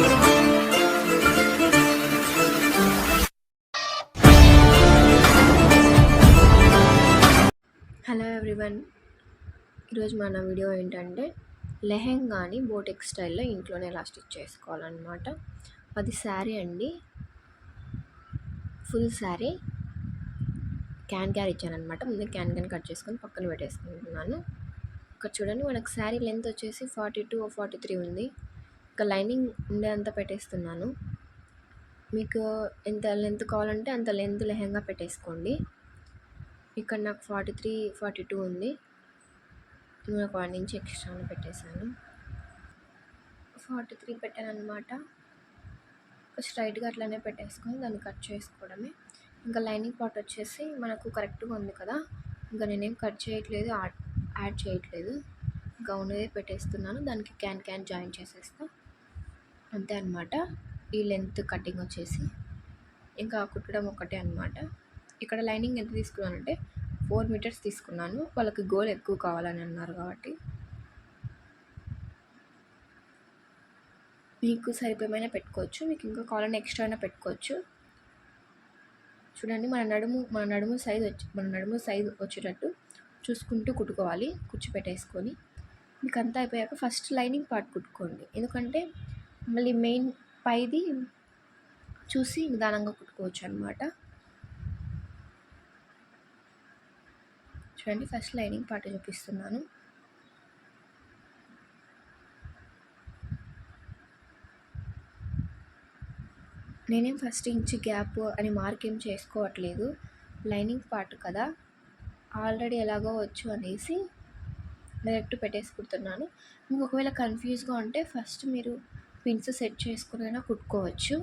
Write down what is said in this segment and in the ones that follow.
Hello everyone ఈరోజు మన video ఏంటంటే లెహెంగాని బోటెక్ స్టైల్లో ఇంట్లోనే ఎలా స్టిచ్ చేసుకోవాలన్నమాట. అది శారీ అండి. ఫుల్ శారీ. క్యాన్ క్యాన్ ఇచ్చానమాట ముందు క్యాన్ క్యాన్ కట్ చేసుకొని పక్కన పెట్టేసుకుంటున్నాను. ఇక్కడ చూడండి మనకు శారీ లెంత్ వచ్చేసి ఫార్టీ టూ ఫార్టీ త్రీ ఉంది. ఇంకా లైనింగ్ ఉండేంత పెట్టేస్తున్నాను. మీకు ఎంత లెంత్ కావాలంటే అంత లెంత్ లెహంగా పెట్టేసుకోండి. ఇక్కడ నాకు ఫార్టీ త్రీ ఫార్టీ టూ ఉంది. నేను ఒక వన్ ఇంచ్ ఎక్స్ట్రాను పెట్టేశాను. ఫార్టీ త్రీ పెట్టాను అనమాట స్ట్రైట్గా అట్లానే పెట్టేసుకొని దాన్ని కట్ చేసుకోవడమే. ఇంకా లైనింగ్ పార్ట్ వచ్చేసి మనకు కరెక్ట్గా ఉంది కదా. ఇంకా నేనేం కట్ చేయట్లేదు యాడ్ చేయట్లేదు. ఇంకా ఉన్నదే పెట్టేస్తున్నాను. దానికి క్యాన్ క్యాన్ జాయిన్ చేసేస్తాను అంతే అనమాట ఈ లెంత్ కటింగ్ వచ్చేసి ఇంకా కుట్టడం ఒకటే అనమాట ఇక్కడ లైనింగ్ ఎంత తీసుకున్నానంటే ఫోర్ మీటర్స్ తీసుకున్నాను. వాళ్ళకి గోల్ ఎక్కువ కావాలని అన్నారు కాబట్టి. మీకు సరిపోయమైనా పెట్టుకోవచ్చు. మీకు ఇంకా కావాలని ఎక్స్ట్రా అయినా పెట్టుకోవచ్చు. చూడండి మన నడుము మన నడుము సైజ్ వచ్చి మన నడుము సైజ్ వచ్చేటట్టు చూసుకుంటూ కుట్టుకోవాలి. పెట్టేసుకొని మీకు అంతా అయిపోయాక ఫస్ట్ లైనింగ్ పార్ట్ కుట్టుకోండి. ఎందుకంటే మళ్ళీ మెయిన్ పైది చూసి నిదానంగా కుట్టుకోవచ్చు అనమాట చూడండి ఫస్ట్ లైనింగ్ పార్ట్ చూపిస్తున్నాను. నేనేం ఫస్ట్ ఇంచ్ గ్యాప్ అని మార్క్ ఏం చేసుకోవట్లేదు. లైనింగ్ పార్ట్ కదా. ఆల్రెడీ ఎలాగో వచ్చు అనేసి డైరెక్ట్ పెట్టేసి కుడుతున్నాను. మీకు ఒకవేళ కన్ఫ్యూజ్గా ఉంటే ఫస్ట్ మీరు పిన్స్ సెట్ చేసుకునైనా కుట్టుకోవచ్చు.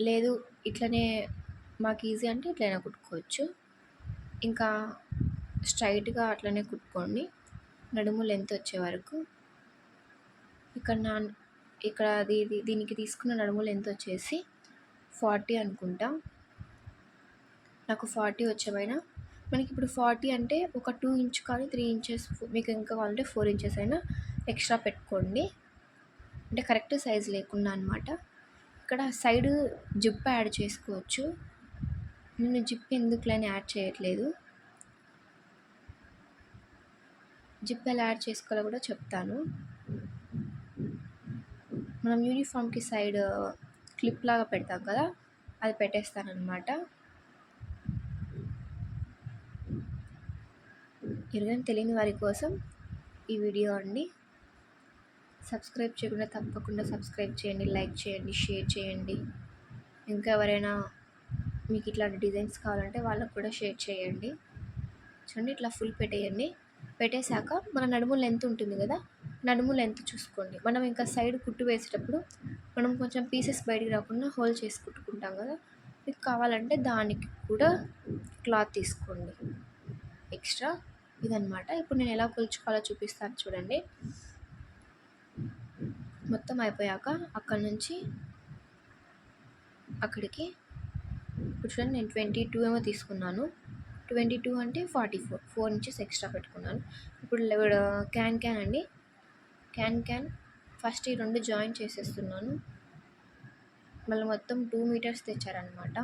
లేదు ఇట్లనే మాకు ఈజీ అంటే ఇట్లైనా కుట్టుకోవచ్చు. ఇంకా స్ట్రైట్గా అట్లనే కుట్టుకోండి. నడుము లెంత్ వచ్చే వరకు. ఇక్కడ నా ఇక్కడ అది దీనికి తీసుకున్న నడుము లెంత్ వచ్చేసి ఫార్టీ అనుకుంటా. నాకు ఫార్టీ వచ్చేవైనా మనకి ఇప్పుడు ఫార్టీ అంటే ఒక టూ ఇంచ్ కానీ త్రీ ఇంచెస్ మీకు ఇంకా కావాలంటే ఫోర్ ఇంచెస్ అయినా ఎక్స్ట్రా పెట్టుకోండి. అంటే కరెక్ట్ సైజ్ లేకుండా అనమాట ఇక్కడ సైడ్ జిప్ యాడ్ చేసుకోవచ్చు. నేను జిప్ ఎందుకులని యాడ్ చేయట్లేదు? జిప్ ఎలా యాడ్ చేసుకోవాలో కూడా చెప్తాను. మనం యూనిఫామ్కి సైడ్ క్లిప్ లాగా పెడతాం కదా అది పెట్టేస్తానమాట ఎరుగని తెలియని వారి కోసం ఈ వీడియో అండి. సబ్స్క్రైబ్ చేయకుండా తప్పకుండా సబ్స్క్రైబ్ చేయండి లైక్ చేయండి షేర్ చేయండి. ఇంకా ఎవరైనా మీకు ఇట్లాంటి డిజైన్స్ కావాలంటే వాళ్ళకు కూడా షేర్ చేయండి. చూడండి ఇట్లా ఫుల్ పెట్టేయండి. పెట్టేశాక మన నడుము లెంత్ ఉంటుంది కదా నడుము లెంత్ చూసుకోండి. మనం ఇంకా సైడ్ కుట్టు వేసేటప్పుడు మనం కొంచెం పీసెస్ బయటికి రాకుండా హోల్ చేసి కుట్టుకుంటాం కదా మీకు కావాలంటే దానికి కూడా క్లాత్ తీసుకోండి. ఎక్స్ట్రా ఇదనమాట ఇప్పుడు నేను ఎలా కొలుచుకోవాలో చూపిస్తాను చూడండి. మొత్తం అయిపోయాక అక్కడి నుంచి అక్కడికి ఇప్పుడు చూడండి నేను ట్వంటీ టూ ఏమో తీసుకున్నాను. ట్వంటీ టూ అంటే forty four four inches extra పెట్టుకున్నాను. ఇప్పుడు క్యాన్ క్యాన్ అండి. క్యాన్ క్యాన్ ఫస్ట్ ఈ రెండు జాయిన్ చేసేస్తున్నాను. మళ్ళీ మొత్తం టూ మీటర్స్ తెచ్చారనమాట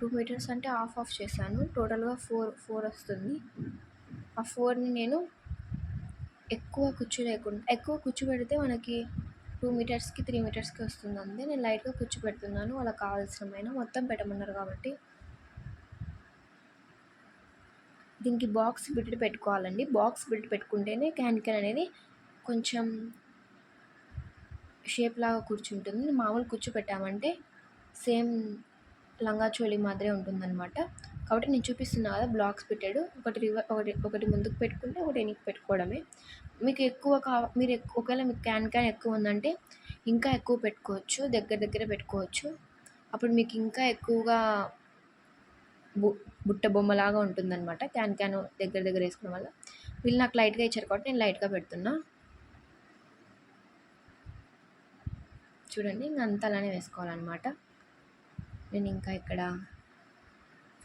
టూ మీటర్స్ అంటే హాఫ్ ఆఫ్ చేశాను. టోటల్గా ఫోర్ ఫోర్ వస్తుంది. ఆ ఫోర్ని నేను ఎక్కువ కుచ్చు లేకుండా ఎక్కువ కుచ్చు పెడితే మనకి టూ మీటర్స్కి త్రీ మీటర్స్కి వస్తుంది అంతే నేను లైట్గా కుచ్చు పెడుతున్నాను వాళ్ళకి కావాల్సినమైన మొత్తం పెట్టమన్నారు కాబట్టి. దీనికి బాక్స్ బిడ్డ పెట్టుకోవాలండి. బాక్స్ బిడ్డ పెట్టుకుంటేనే క్యాన్ క్యాన్ అనేది కొంచెం షేప్ లాగా కూర్చుంటుంది. మామూలు కూర్చోపెట్టామంటే సేమ్ లంగా చోళీ మాదిరే ఉంటుందన్నమాట. కాబట్టి నేను చూపిస్తున్నా కదా బ్లాక్స్ పెట్టాడు. ఒకటి రివర్ ఒకటి ఒకటి ముందుకు పెట్టుకుంటే ఒకటి వెనక్కి పెట్టుకోవడమే. మీకు ఎక్కువ కా మీరు ఒకవేళ మీకు క్యాన్ క్యాన్ ఎక్కువ ఉందంటే ఇంకా ఎక్కువ పెట్టుకోవచ్చు దగ్గర దగ్గర పెట్టుకోవచ్చు. అప్పుడు మీకు ఇంకా ఎక్కువగా బు బుట్ట బొమ్మలాగా ఉంటుందన్నమాట క్యాన్ క్యాన్ దగ్గర దగ్గర వేసుకోవడం వల్ల. వీళ్ళు నాకు లైట్గా ఇచ్చారు కాబట్టి నేను లైట్గా పెడుతున్నా. చూడండి ఇంకా అంతా అలానే వేసుకోవాలన్నమాట. నేను ఇంకా ఇక్కడ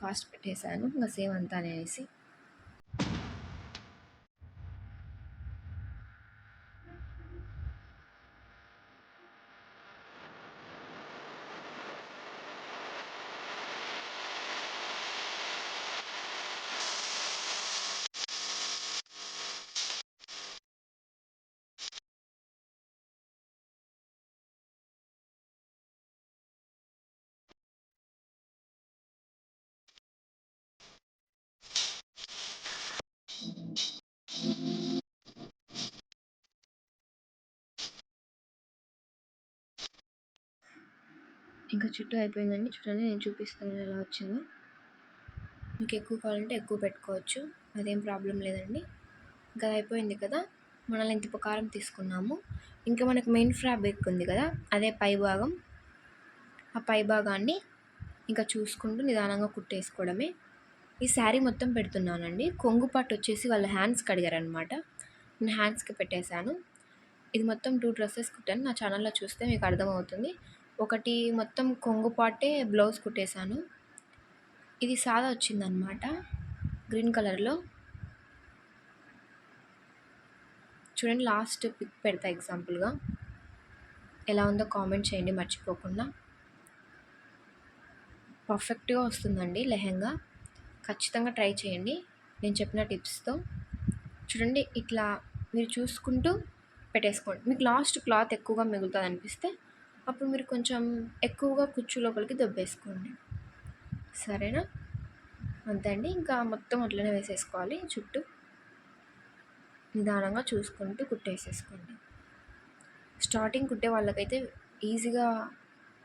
ఫాస్ట్ పెట్టేశాను. ఇంకా సేవ్ అంతా అనేసి ఇంకా చుట్టూ అయిపోయిందండి. చూడండి నేను చూపిస్తాను ఎలా వచ్చిందో. మీకు ఎక్కువ కావాలంటే ఎక్కువ పెట్టుకోవచ్చు. అదేం ప్రాబ్లం లేదండి. ఇంకా అయిపోయింది కదా. మనల్ని ఇంత కారం తీసుకున్నాము. ఇంకా మనకు మెయిన్ ఫ్యాబ్రిక్ ఉంది కదా. అదే పై భాగం. ఆ పై భాగాన్ని ఇంకా చూసుకుంటూ నిదానంగా కుట్టేసుకోవడమే. ఈ శారీ మొత్తం పెడుతున్నానండి. కొంగు పట్టు వచ్చేసి వాళ్ళ హ్యాండ్స్కి అడిగారనమాట నేను హ్యాండ్స్కి పెట్టేశాను. ఇది మొత్తం టూ డ్రెస్సెస్ కుట్టాను. నా ఛానల్లో చూస్తే మీకు అర్థమవుతుంది. ఒకటి మొత్తం కొంగు పాటే బ్లౌజ్ కుట్టేశాను. ఇది సాదా వచ్చిందనమాట గ్రీన్ కలర్లో. చూడండి లాస్ట్ పిక్ పెడతా ఎగ్జాంపుల్గా. ఎలా ఉందో కామెంట్ చేయండి మర్చిపోకుండా. పర్ఫెక్ట్గా వస్తుందండి లెహెంగా. ఖచ్చితంగా ట్రై చేయండి నేను చెప్పిన టిప్స్తో. చూడండి ఇట్లా మీరు చూసుకుంటూ పెట్టేసుకోండి. మీకు లాస్ట్ క్లాత్ ఎక్కువగా మిగులుతుంది అనిపిస్తే అప్పుడు మీరు కొంచెం ఎక్కువగా కుచ్చు లోపలికి దొబ్బేసుకోండి. సరేనా? అంతే అండి ఇంకా మొత్తం అట్లనే వేసేసుకోవాలి. చుట్టూ నిదానంగా చూసుకుంటూ కుట్టేసేసుకోండి. స్టార్టింగ్ కుట్టే వాళ్ళకైతే ఈజీగా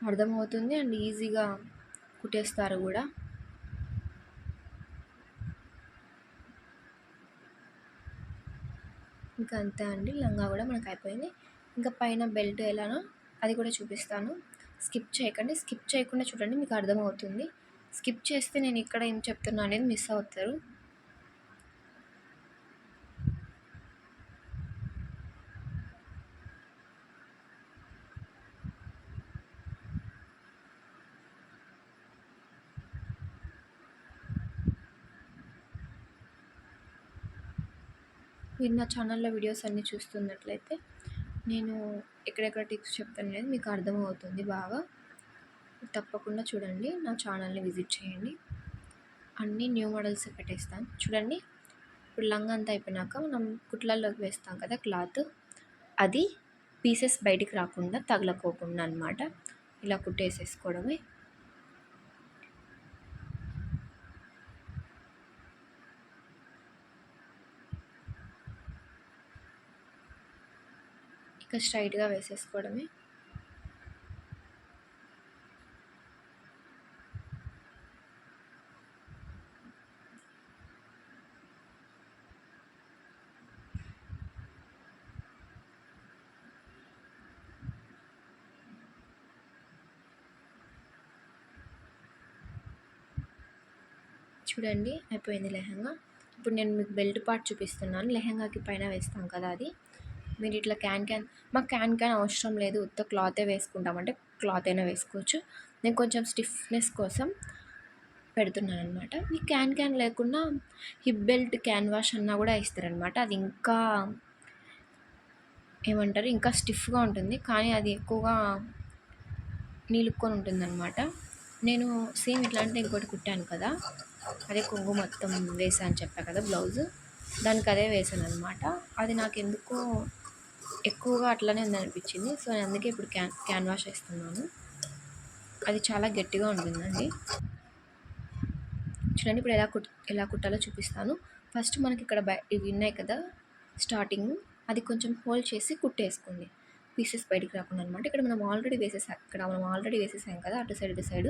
అర్థమవుతుంది అండ్ ఈజీగా కుట్టేస్తారు కూడా. ఇంకా అంతే అండి లంగా కూడా మనకు అయిపోయింది. ఇంకా పైన బెల్ట్ ఎలానో అది కూడా చూపిస్తాను. స్కిప్ చేయకండి. స్కిప్ చేయకుండా చూడండి మీకు అర్థమవుతుంది. స్కిప్ చేస్తే నేను ఇక్కడ ఏం చెప్తున్నా అనేది మిస్ అవుతారు. మీరు నా ఛానల్లో వీడియోస్ అన్నీ చూస్తున్నట్లయితే నేను ఎక్కడెక్కడ టిప్స్ చెప్తాను అనేది మీకు అర్థమవుతుంది బాగా. తప్పకుండా చూడండి నా ఛానల్ని విజిట్ చేయండి. అన్ని న్యూ మోడల్స్ పెట్టేస్తాను. చూడండి ఇప్పుడు లంగ్ అంతా అయిపోయినాక మనం కుట్లల్లోకి వేస్తాం కదా క్లాత్. అది పీసెస్ బయటికి రాకుండా తగలకోకుండా అనమాట ఇలా కుట్టేసేసుకోవడమే. ఇక స్ట్రైట్గా వేసేసుకోవడమే. చూడండి అయిపోయింది లెహంగా. ఇప్పుడు నేను మీకు బెల్ట్ పార్ట్ చూపిస్తున్నాను. లెహంగాకి పైన వేస్తాం కదా అది. మీరు ఇట్లా క్యాన్ క్యాన్ మాకు క్యాన్ క్యాన్ అవసరం లేదు ఉత్త క్లాతే వేసుకుంటామంటే క్లాత్ అయినా వేసుకోవచ్చు. నేను కొంచెం స్టిఫ్నెస్ కోసం పెడుతున్నాను అనమాట మీకు క్యాన్ క్యాన్ లేకుండా హిప్ బెల్ట్ క్యాన్వాష్ అన్నా కూడా ఇస్తారనమాట అది ఇంకా ఏమంటారు? ఇంకా స్టిఫ్గా ఉంటుంది. కానీ అది ఎక్కువగా నిలుక్కొని ఉంటుందన్నమాట నేను సేమ్ ఇట్లాంటిది ఇంకోటి కుట్టాను కదా. అదే కొంగు మొత్తం వేసాను చెప్పా కదా బ్లౌజ్. దానికి అదే వేసాను అనమాట అది నాకు ఎందుకో ఎక్కువగా అట్లనే ఉందనిపించింది. సో నేను అందుకే ఇప్పుడు క్యాన్ క్యాన్వాష్ వేస్తున్నాను. అది చాలా గట్టిగా ఉంటుందండి. చూడండి ఇప్పుడు ఎలా కుట్ ఎలా కుట్టాలో చూపిస్తాను. ఫస్ట్ మనకి ఇక్కడ బయ ఇవి ఉన్నాయి కదా స్టార్టింగ్. అది కొంచెం హోల్డ్ చేసి కుట్టేసుకోండి. పీసెస్ బయటికి రాకుండా అనమాట ఇక్కడ మనం ఆల్రెడీ వేసేసాం ఇక్కడ మనం ఆల్రెడీ వేసేసాం కదా అటు సైడ్ ఇటు సైడ్.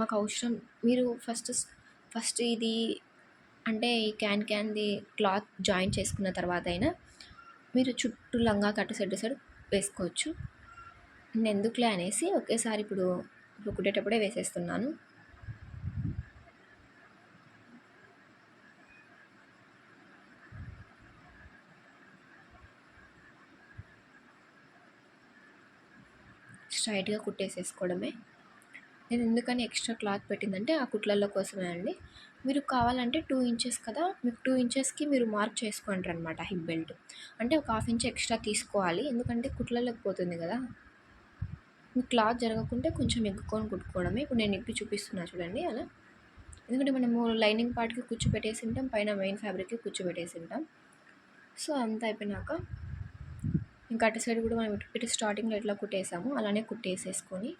మాకు అవసరం మీరు ఫస్ట్ ఫస్ట్ ఇది అంటే ఈ క్యాన్ క్యాన్ది క్లాత్ జాయిన్ చేసుకున్న తర్వాత అయినా మీరు చుట్టూ లంగా కట్టు సైడ్ సైడ్ వేసుకోవచ్చు. నేను ఎందుకులే అనేసి ఒకేసారి ఇప్పుడు ఇప్పుడు కుట్టేటప్పుడే వేసేస్తున్నాను. స్ట్రైట్గా కుట్టేసేసుకోవడమే. నేను ఎందుకని ఎక్స్ట్రా క్లాత్ పెట్టిందంటే ఆ కుట్లల్లో కోసమే అండి. మీరు కావాలంటే టూ ఇంచెస్ కదా మీకు టూ ఇంచెస్కి మీరు మార్క్ చేసుకుంటారు అనమాట హిప్ బెల్ట్. అంటే ఒక హాఫ్ ఇంచ్ ఎక్స్ట్రా తీసుకోవాలి ఎందుకంటే కుట్లలోకి పోతుంది కదా. మీకు క్లాత్ జరగకుంటే కొంచెం ఎగ్గుకొని కుట్టుకోవడమే. ఇప్పుడు నేను ఎక్కి చూపిస్తున్నా చూడండి అలా. ఎందుకంటే మనము లైనింగ్ పార్ట్కి కూర్చోబెట్టేసి ఉంటాం పైన మెయిన్ ఫ్యాబ్రిక్కి కూర్చోబెట్టేసి ఉంటాం. సో అంతా అయిపోయినాక ఇంకా అటు సైడ్ కూడా మనం ఇటు స్టార్టింగ్లో ఎట్లా కుట్టేసాము అలానే కుట్టేసేసుకొని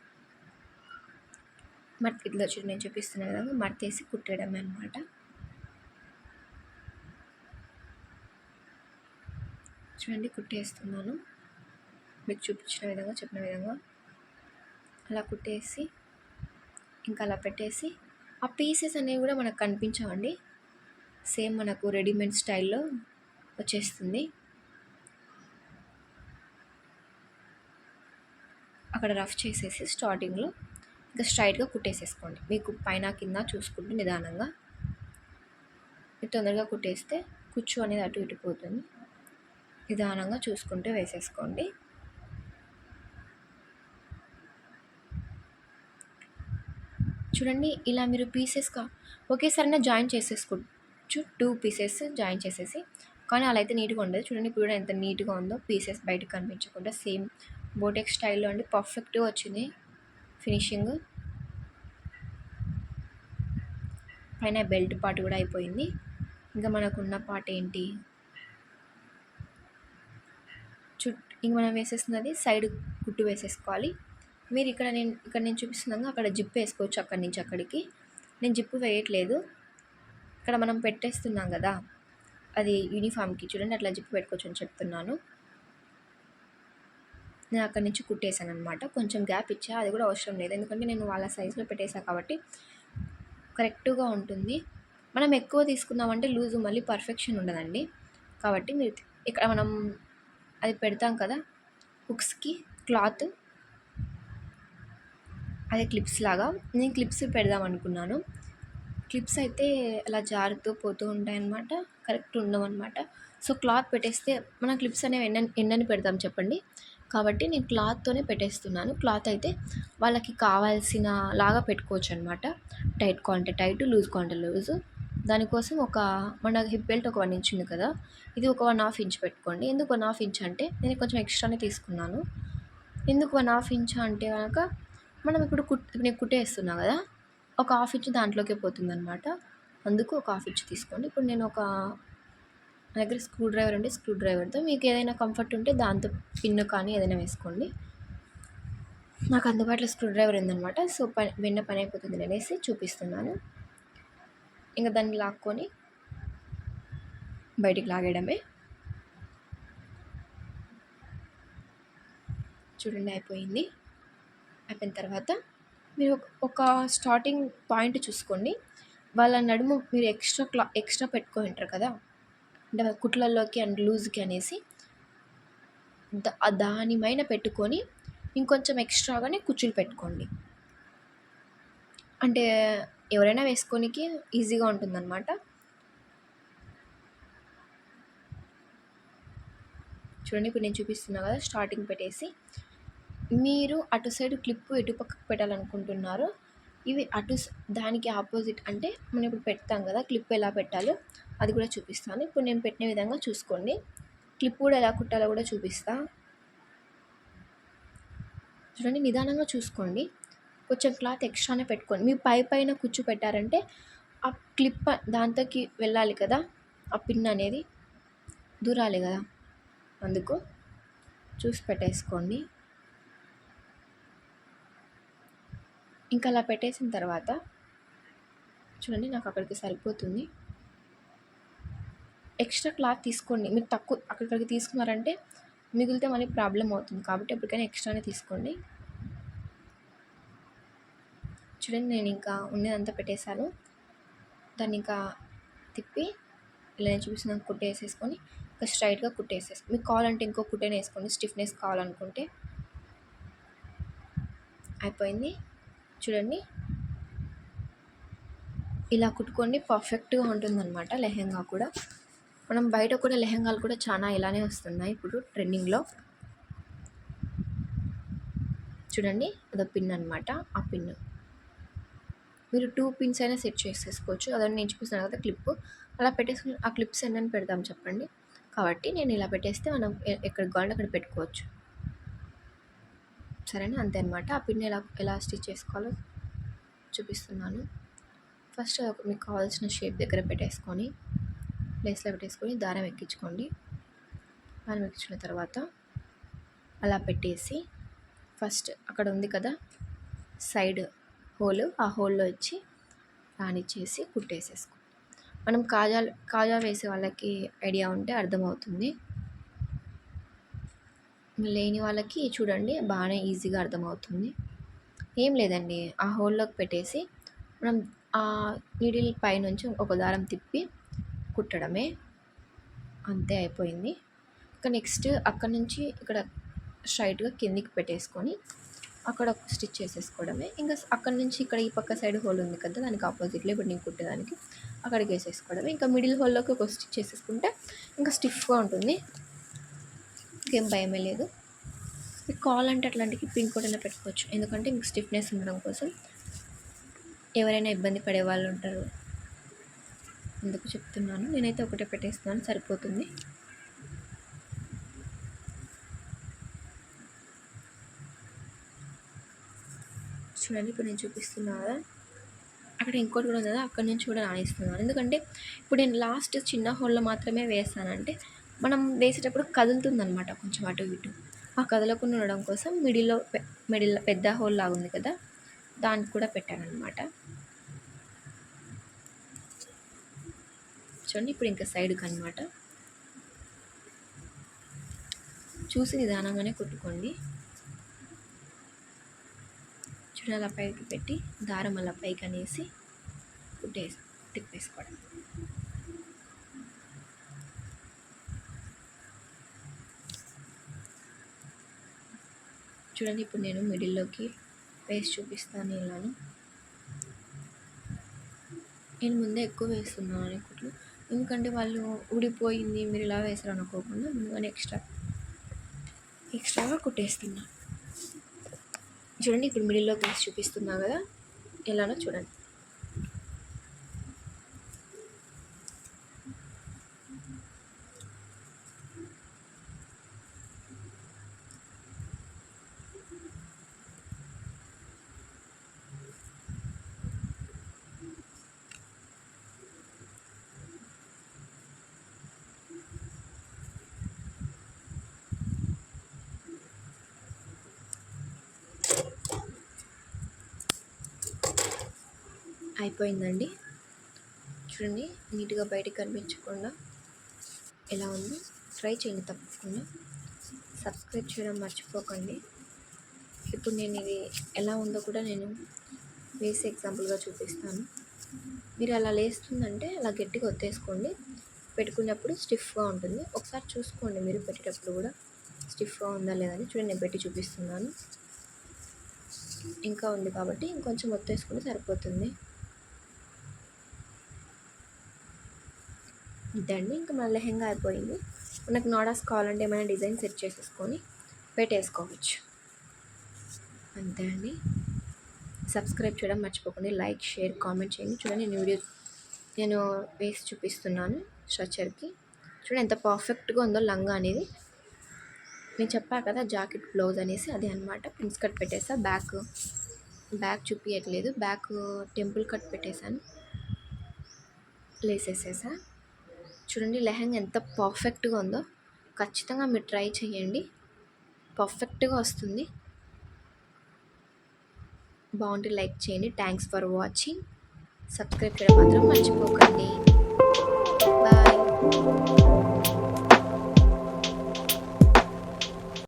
మట్ ఇట్లా చూడండి నేను చూపిస్తున్న విధంగా మడతేసి కుట్టడం అనమాట చూడండి కుట్టేస్తున్నాను. మీకు చూపించిన విధంగా చెప్పిన విధంగా. అలా కుట్టేసి ఇంకా అలా పెట్టేసి ఆ పీసెస్ అనేవి కూడా మనకు కనిపించవండి. సేమ్ మనకు రెడీమేడ్ స్టైల్లో వచ్చేస్తుంది. అక్కడ రఫ్ చేసేసి స్టార్టింగ్లో ఇంకా స్ట్రైట్గా కుట్టేసేసుకోండి. మీకు పైన కింద చూసుకుంటూ నిదానంగా మీరు తొందరగా కుట్టేస్తే కుచ్చు అనేది అటు ఇటు పోతుంది. నిదానంగా చూసుకుంటూ వేసేసుకోండి. చూడండి ఇలా మీరు పీసెస్గా ఒకేసారి జాయిన్ చేసేసుకోవచ్చు. టూ పీసెస్ జాయిన్ చేసేసి కానీ అలా అయితే నీట్గా ఉండదు. చూడండి ఇప్పుడు కూడా ఎంత నీట్గా ఉందో పీసెస్ బయటకు కనిపించకుండా సేమ్ బోటెక్ స్టైల్లో అండి పర్ఫెక్ట్గా వచ్చింది. ఫినిషింగ్. పైన బెల్ట్ పార్ట్ కూడా అయిపోయింది. ఇంకా మనకున్న పార్ట్ ఏంటి? చుట్టూ ఇంక మనం వేసేస్తున్నది సైడ్ కుట్టు వేసేసుకోవాలి. మీరు ఇక్కడ నేను ఇక్కడ నేను చూపిస్తున్నాను అక్కడ జిప్ వేసుకోవచ్చు అక్కడి నుంచి అక్కడికి. నేను జిప్పు వేయట్లేదు. ఇక్కడ మనం పెట్టేస్తున్నాం కదా అది యూనిఫామ్కి. చూడండి అట్లా జిప్పు పెట్టుకోవచ్చు అని చెప్తున్నాను. నేను అక్కడి నుంచి కుట్టేశాను అనమాట కొంచెం గ్యాప్ ఇచ్చా అది కూడా అవసరం లేదు. ఎందుకంటే నేను వాళ్ళ సైజులో పెట్టేశాను కాబట్టి కరెక్ట్గా ఉంటుంది. మనం ఎక్కువ తీసుకున్నామంటే లూజు మళ్ళీ పర్ఫెక్షన్ ఉండదండి. కాబట్టి మీరు ఇక్కడ మనం అది పెడతాం కదా హుక్స్కి క్లాత్ అదే క్లిప్స్ లాగా. నేను క్లిప్స్ పెడదాం అనుకున్నాను. క్లిప్స్ అయితే అలా జారుతూ పోతూ ఉంటాయన్నమాట. కరెక్ట్ ఉండవన్నమాట. సో క్లాత్ పెట్టేస్తే మన క్లిప్స్ అనేవి ఎన్న ఎన్నని పెడతాం చెప్పండి? కాబట్టి నేను క్లాత్తోనే పెట్టేస్తున్నాను. క్లాత్ అయితే వాళ్ళకి కావాల్సిన లాగా పెట్టుకోవచ్చు అనమాట టైట్ క్వాంటే టైట్ లూజ్ క్వాంటే లూజ్. దానికోసం ఒక మన హిప్ బెల్ట్ ఒక వన్ ఇంచ్ ఉంది కదా. ఇది ఒక వన్ హాఫ్ ఇంచ్ పెట్టుకోండి. ఎందుకు వన్ హాఫ్ ఇంచ్ అంటే నేను కొంచెం ఎక్స్ట్రానే తీసుకున్నాను. ఎందుకు వన్ హాఫ్ ఇంచ్ అంటే కనుక మనం ఇప్పుడు కుట్ నేను కుట్టేస్తున్నా కదా ఒక హాఫ్ ఇంచ్ దాంట్లోకే పోతుంది అనమాట అందుకు ఒక హాఫ్ ఇంచ్ తీసుకోండి. ఇప్పుడు నేను ఒక నా దగ్గర స్క్రూ డ్రైవర్ ఉంటే స్క్రూ డ్రైవర్తో మీకు ఏదైనా కంఫర్ట్ ఉంటే దాంతో పిన్ను కానీ ఏదైనా వేసుకోండి. నాకు అందుబాటులో స్క్రూ డ్రైవర్ ఉందనమాట సో పని వెన్న పని అయిపోతుంది అనేసి చూపిస్తున్నాను. ఇంకా దాన్ని లాక్కొని బయటికి లాగేయడమే. చూడండి అయిపోయింది. అయిపోయిన తర్వాత మీరు ఒక స్టార్టింగ్ పాయింట్ చూసుకోండి. వాళ్ళ నడుము మీరు ఎక్స్ట్రా క్లా ఎక్స్ట్రా పెట్టుకొని ఉంటారు కదా? అంటే కుట్లల్లోకి అండ్ లూజ్కి అనేసి దానిపైన పెట్టుకొని ఇంకొంచెం ఎక్స్ట్రాగానే కుచ్చులు పెట్టుకోండి. అంటే ఎవరైనా వేసుకోనికి ఈజీగా ఉంటుందన్నమాట. చూడండి ఇప్పుడు నేను చూపిస్తున్నా కదా స్టార్టింగ్ పెట్టేసి. మీరు అటు సైడ్ క్లిప్ ఎటు పక్కకు పెట్టాలనుకుంటున్నారో. ఇవి అటు దానికి ఆపోజిట్ అంటే మనం ఇప్పుడు పెడతాం కదా క్లిప్ ఎలా పెట్టాలో అది కూడా చూపిస్తాను. ఇప్పుడు నేను పెట్టిన విధంగా చూసుకోండి. క్లిప్ కూడా ఎలా కుట్టాలో కూడా చూపిస్తా. చూడండి నిదానంగా చూసుకోండి. కొంచెం క్లాత్ ఎక్స్ట్రానే పెట్టుకోండి. మీ పై పైన కుచ్చు పెట్టారంటే ఆ క్లిప్ దాంతోకి వెళ్ళాలి కదా. ఆ పిన్ అనేది దూరాలి కదా. అందుకు చూసి పెట్టేసుకోండి. ఇంకా అలా పెట్టేసిన తర్వాత చూడండి నాకు అక్కడికి సరిపోతుంది. ఎక్స్ట్రా క్లాత్ తీసుకోండి. మీరు తక్కువ అక్కడికి తీసుకున్నారంటే మిగిలితే మళ్ళీ ప్రాబ్లం అవుతుంది. కాబట్టి ఎప్పటికైనా ఎక్స్ట్రానే తీసుకోండి. చూడండి నేను ఇంకా ఉన్నదంతా పెట్టేశాను. దాన్ని ఇంకా తిప్పి ఇలా నేను చూసిన కుట్టేసేసుకొని ఇంకా స్ట్రైట్గా కుట్ట వేసేసుకోండి మీకు కావాలంటే ఇంకో కుట్టేనే వేసుకోండి. స్టిఫ్నెస్ కావాలనుకుంటే. అయిపోయింది. చూడండి. ఇలా కుట్టుకోండి. పర్ఫెక్ట్గా ఉంటుందన్నమాట లెహెంగా కూడా. మనం బయట కూడా లెహంగాలు కూడా చాలా ఇలానే వస్తున్నాయి ఇప్పుడు ట్రెండింగ్లో. చూడండి అదో పిన్ అనమాట ఆ పిన్. మీరు టూ పిన్స్ అయినా సెట్ చేసేసుకోవచ్చు. అదని నేను చూపిస్తున్నాను కదా క్లిప్. అలా పెట్టేసుకుని ఆ క్లిప్స్ ఎన్నని పెడదాం చెప్పండి. కాబట్టి నేను ఇలా పెట్టేస్తే మనం ఎక్కడ కావాలంటే అక్కడ పెట్టుకోవచ్చు. సరేనా? అంతే అనమాట ఆ పిన్ ఎలా ఎలా స్టిచ్ చేసుకోవాలో చూపిస్తున్నాను. ఫస్ట్ మీకు కావాల్సిన షేప్ దగ్గర పెట్టేసుకొని ప్లేస్లో పెట్టేసుకొని దారం ఎక్కించుకోండి. దారం ఎక్కించుకున్న తర్వాత అలా పెట్టేసి ఫస్ట్ అక్కడ ఉంది కదా సైడ్ హోల్ ఆ హోల్లో ఇచ్చి రానిచ్చేసి కుట్టేసేసుకో. మనం కాజా కాజా వేసే వాళ్ళకి ఐడియా ఉంటే అర్థమవుతుంది. లేని వాళ్ళకి చూడండి బాగానే ఈజీగా అర్థమవుతుంది. ఏం లేదండి ఆ హోల్లోకి పెట్టేసి మనం ఆ నీడిల్ పైనుంచి ఒక దారం తిప్పి కుట్టడమే అంతే అయిపోయింది. ఇక నెక్స్ట్ అక్కడ నుంచి ఇక్కడ స్ట్రైట్గా కిందికి పెట్టేసుకొని అక్కడ ఒక స్టిచ్ చేసేసుకోవడమే. ఇంకా అక్కడ నుంచి ఇక్కడ ఈ పక్క సైడ్ హోల్ ఉంది కదా దానికి ఆపోజిట్లో ఇప్పుడు నేను కుట్టేదానికి అక్కడికి వేసేసుకోవడమే. ఇంకా మిడిల్ హోల్లోకి ఒక స్టిచ్ చేసేసుకుంటే ఇంకా స్టిఫ్గా ఉంటుంది. ఇంకేం భయమే లేదు. కాల్ కావాలంటే అట్లాంటివి పిన్ కోడ్ అయినా పెట్టుకోవచ్చు. ఎందుకంటే మీకు స్టిఫ్నెస్ ఉండడం కోసం ఎవరైనా ఇబ్బంది పడే వాళ్ళు ఉంటారు. ఎందుకు చెప్తున్నాను. నేనైతే ఒకటే పెట్టేస్తున్నాను. సరిపోతుంది. చూడండి ఇప్పుడు నేను చూపిస్తున్నా కదా. అక్కడ ఇంకోటి కూడా ఉంది కదా అక్కడ నుంచి కూడా రాణిస్తున్నాను ఎందుకంటే ఇప్పుడు నేను లాస్ట్ చిన్న హోల్లో మాత్రమే వేస్తానంటే మనం వేసేటప్పుడు కదులుతుంది అనమాట కొంచెం అటు ఇటు. ఆ కదలకుండా ఉండడం కోసం మిడిల్లో మిడిల్ పెద్ద హోల్ లాగా ఉంది కదా. దానికి కూడా పెట్టాను అనమాట చూడండి ఇప్పుడు ఇంకా సైడ్కి అనమాట చూసి నిదానంగానే కుట్టుకోండి. చూడండి అలా పైకి పెట్టి దారం అలా పైకి అనేసి కుట్టేసి తిప్పేసుకోవడం. చూడండి ఇప్పుడు నేను మిడిల్లోకి వేసి చూపిస్తాను ఇలాను. నేను ముందే ఎక్కువ వేస్తున్నాను అనుకుంటున్నాను ఎందుకంటే వాళ్ళు ఊడిపోయింది మీరు ఇలా వేసారు అనుకోకుండా ముందుగానే ఎక్స్ట్రా ఎక్స్ట్రాగా కుట్టేస్తున్నా. చూడండి ఇప్పుడు మిడిల్లోకి వేసి చూపిస్తున్నా కదా ఎలానో చూడండి. అయిపోయిందండి. చూడండి నీట్గా బయటకు కనిపించకుండా ఎలా ఉంది. ట్రై చేయండి తప్పకుండా. సబ్స్క్రైబ్ చేయడం మర్చిపోకండి. ఇప్పుడు నేను ఇది ఎలా ఉందో కూడా నేను వేసి ఎగ్జాంపుల్గా చూపిస్తాను. మీరు అలా లేస్తుందంటే అలా గట్టిగా ఒత్తేసుకోండి. పెట్టుకున్నప్పుడు స్టిఫ్గా ఉంటుంది. ఒకసారి చూసుకోండి మీరు పెట్టేటప్పుడు కూడా స్టిఫ్గా ఉందా లేదని చూడండి నేను పెట్టి చూపిస్తున్నాను. ఇంకా ఉంది కాబట్టి ఇంకొంచెం ఒత్తేసుకుంటే సరిపోతుంది. ఇదండి. ఇంకా మన లెహెంగా అయిపోయింది. మనకు నాడాస్ కావాలంటే ఏమైనా డిజైన్ సెట్ చేసేసుకొని పెట్టేసుకోవచ్చు. అంతే అండి. సబ్స్క్రైబ్ చేయడం మర్చిపోకండి. లైక్ షేర్ కామెంట్ చేయండి. చూడండి నేను వీడియో నేను వేసి చూపిస్తున్నాను స్ట్రక్చర్కి. చూడండి ఎంత పర్ఫెక్ట్గా ఉందో లంగా అనేది. నేను చెప్పా కదా జాకెట్ బ్లౌజ్ అనేసి అదే అనమాట ప్రిన్స్ కట్ పెట్టేసా. బ్యాక్ బ్యాక్ చూపించట్లేదు బ్యాక్ టెంపుల్ కట్ పెట్టేశాను లేసేసేసా. చూడండి లెహంగా ఎంత పర్ఫెక్ట్గా ఉందో. ఖచ్చితంగా మీరు ట్రై చేయండి పర్ఫెక్ట్గా వస్తుంది. బాగుంటే లైక్ చేయండి. థ్యాంక్స్ ఫర్ వాచింగ్ సబ్స్క్రైబ్ చేయడం మాత్రం మర్చిపోకండి. బాయ్